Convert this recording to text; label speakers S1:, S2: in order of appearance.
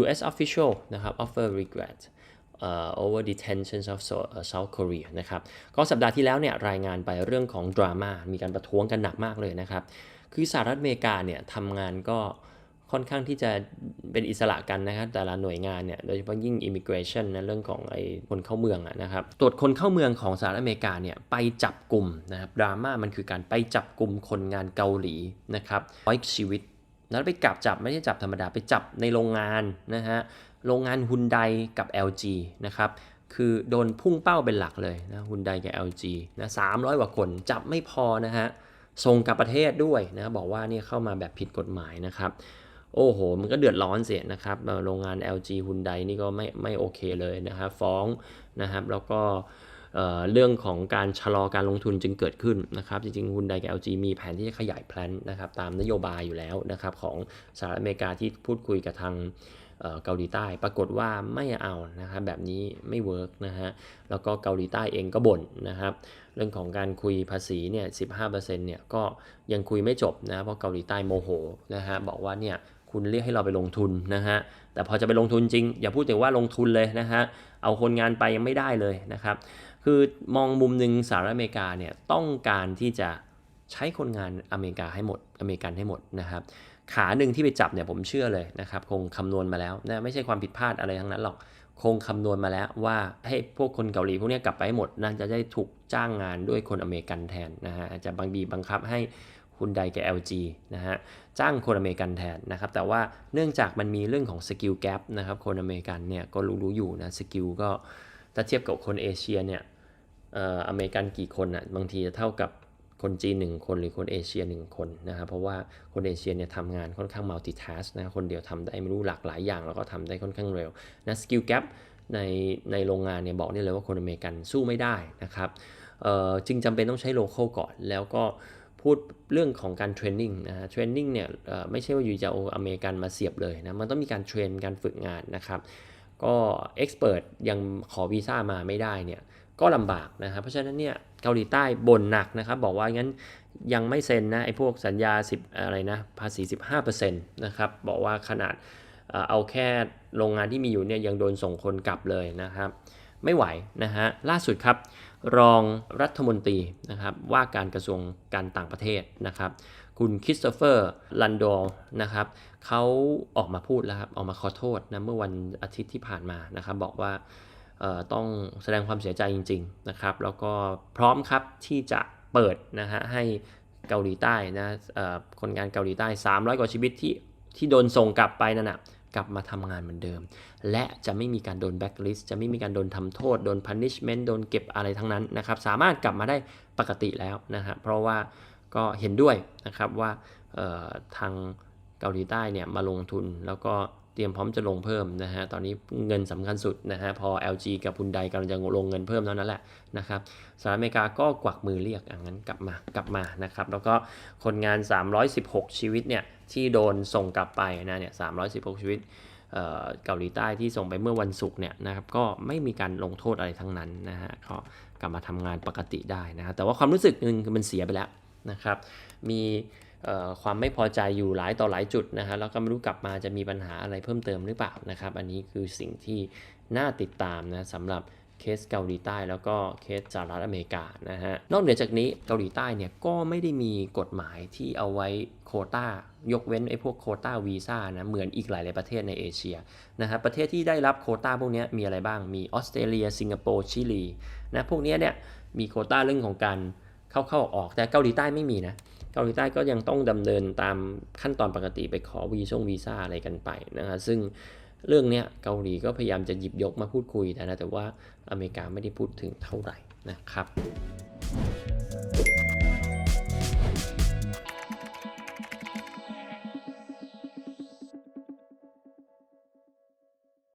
S1: U.S. official นะครับ offer regret uh, over detentions of South- Korea นะครับ ก็สัปดาห์ที่แล้วเนี่ยรายงานไปเรื่องของดราม่า มีการประท้วงกันหนักมากเลยนะครับ คือสหรัฐอเมริกาเนี่ยทำงานก็ค่อนข้างที่จะเป็นอิสระกันนะครับแต่ละหน่วยงานเนี่ยโดยเฉพาะยิ่ง immigration นะเรื่องของไอ้คนเข้าเมืองอะนะครับตรวจคนเข้าเมืองของสหรัฐอเมริกาเนี่ยไปจับกลุ่มนะครับดราม่ามันคือการไปจับกลุ่มคนงานเกาหลีนะครับร้อยชีวิต แล้วไปจับจับไม่ใช่จับธรรมดาไปจับในโรงงานนะฮะโรงงานฮุนไดกับ LG นะครับคือโดนพุ่งเป้าเป็นหลักเลยนะฮุนไดกับ LG นะ300กว่าคนจับไม่พอนะฮะส่งกลับประเทศด้วยนะบอกว่านี่เข้ามาแบบผิดกฎหมายนะครับโอ้โห มันก็เดือดร้อนเสียนะครับ โรงงาน LG ฮุนไดนี่ก็ไม่ไม่โอเคเลยนะครับ ฟ้องนะครับ แล้วก็ เเรื่องของการชะลอการลงทุนจึงเกิดขึ้นนะครับจริงๆฮุนไดกับ LG มีแผนที่จะขยายแพลนนะครับตามนโยบายอยู่แล้วนะครับของสหรัฐอเมริกาที่พูดคุยกับทางเกาหลีใต้ ปรากฏว่าไม่เอานะครับแบบนี้ไม่เวิร์กนะฮะแล้วก็เกาหลีใต้เองก็บ่นนะครับเรื่องของการคุยภาษีเนี่ย15%เนี่ยก็ยังคุยไม่จบนะเพราะเกาหลีใต้โมโหนะฮะบอกว่าเนี่ยคุณเรียกให้เราไปลงทุนนะฮะ แต่พอจะไปลงทุนจริง อย่าพูดถึงว่าลงทุนเลยนะฮะ เอาคนงานไปยังไม่ได้เลยนะครับ คือมองมุมหนึ่งสหรัฐอเมริกาเนี่ยต้องการที่จะใช้คนงานอเมริกาให้หมดอเมริกันให้หมดนะครับ ขาหนึ่งที่ไปจับเนี่ยผมเชื่อเลยนะครับ คงคำนวณมาแล้วนะไม่ใช่ความผิดพลาดอะไรทั้งนั้นหรอกคงคำนวณมาแล้วว่าให้พวกคนเกาหลีพวกนี้กลับไปให้หมดน่าจะได้ถูกจ้างงานด้วยคนอเมริกันแทนนะฮะอาจจะบางบีบังคับให้คุณไดกับ LG นะฮะจ้างคนอเมริกันแทนนะครับแต่ว่าเนื่องจากมันมีเรื่องของสกิลแก p นะครับคนอเมริกันเนี่ยก็รู้ๆอยู่นะสกิลก็ ถ้าเทียบกับคนเอเชียเนี่ยเอ่ออเมริกันกี่คนอะบางทีจะเท่ากับคนจีนหนึ่งคนหรือคนเอเชียหนึ่งคนนะครับเพราะว่าคนเอเชียเนี่ยทำงานค่อนข้าง multitask นะคนเดียวทำได้ไม่รู้หลากหลายอย่างแล้วก็ทำได้ค่อนข้างเร็วนะสกิลแก p ในในโรงงานเนี่ยบอกได้เลยว่าคนอเมริกันสู้ไม่ได้นะครับเอ่อจึงจำเป็นต้องใช้โลเคอลก่อน แล้วก็พูดเรื่องของการเทรนนิ่งนะฮะเทรนนิ่งเนี่ยไม่ใช่ว่าอยู่จะเอาอเมริกันมาเสียบเลยนะมันต้องมีการเทรนการฝึกงานนะครับ ก็เอ็กซ์เพรสยังขอวีซ่ามาไม่ได้เนี่ยก็ลำบากนะครับ เพราะฉะนั้นเนี่ยเกาหลีใต้บ่นหนักนะครับ บอกว่างั้นยังไม่เซ็นนะไอ้พวกสัญญา 10 อะไรนะ ภาษี 15%นะครับ บอกว่าขนาดเอาแค่โรงงานที่มีอยู่เนี่ยยังโดนส่งคนกลับเลยนะครับ ไม่ไหวนะฮะล่าสุดครับ รองรัฐมนตรีนะครับว่าการกระทรวงการต่างประเทศนะครับ คุณคริสโตเฟอร์ลันดอร์นะครับเขาออกมาพูดแล้วครับออกมาขอโทษนะเมื่อวันอาทิตย์ที่ผ่านมานะครับบอกว่าต้องแสดงความเสียใจจริงๆนะครับแล้วก็พร้อมครับที่จะเปิดนะฮะให้เกาหลีใต้นะคนงานเกาหลีใต้ 300 กว่าชีวิตที่ที่โดนส่งกลับไปนั่นนะกลับมาทำงานเหมือนเดิม และจะไม่มีการโดนแบ็กลิสต์จะไม่มีการโดนทำโทษ โดน punishment โดนเก็บอะไรทั้งนั้นนะครับ สามารถกลับมาได้ปกติแล้วนะฮะเพราะว่า ก็เห็นด้วยนะครับว่าทางเกาหลีใต้เนี่ยมาลงทุนแล้วก็เตรียมพร้อมจะลงเพิ่มนะฮะตอนนี้เงินสำคัญสุดนะฮะพอ LG กับพุนไดกำลังจะลงเงินเพิ่มแล้วนั่นแหละนะครับสหรัฐอเมริกาก็กวักมือเรียกอย่างนั้นกลับมากลับมานะครับแล้วก็คนงาน 316 ชีวิตเนี่ยที่โดนส่งกลับไปนะเนี่ย316 ชีวิตเอ่อเกาหลีใต้ที่ส่งไปเมื่อวันศุกร์เนี่ยนะครับก็ไม่มีการลงโทษอะไรทั้งนั้นนะฮะก็กลับมาทำงานปกติได้นะฮะแต่ว่าความรู้สึกหนึ่งคือมันเสียไปแล้ว นะครับ มีความไม่พอใจอยู่หลายต่อหลายจุดนะฮะแล้วก็ไม่รู้กลับมาจะมีปัญหาอะไรเพิ่มเติมหรือเปล่านะครับ อันนี้คือสิ่งที่น่าติดตามนะสำหรับเคสเกาหลีใต้แล้วก็เคสสหรัฐอเมริกานะฮะนอกเหนือจากนี้เกาหลีใต้เนี่ยก็ไม่ได้มีกฎหมายที่เอาไว้โคต้ายกเว้นไอ้พวกโคต้าวีซ่านะเหมือนอีกหลาย ๆ ประเทศในเอเชียนะครับประเทศที่ได้รับโคต้าพวกนี้มีอะไรบ้างมีออสเตรเลีย สิงคโปร์ชิลีนะพวกนี้เนี่ยมีโคต้าเรื่องของการ เข้าเข้าออกๆแต่เกาหลีใต้ไม่มีนะเกาหลีใต้ก็ยังต้องดำเนินตามขั้นตอนปกติไปขอวีซ่งวีซ่าอะไรกันไปนะฮะซึ่งเรื่องเนี้ยเกาหลีก็พยายามจะหยิบยกมาพูดคุยแต่นะแต่ว่าอเมริกาไม่ได้พูดถึงเท่าไหร่นะครับ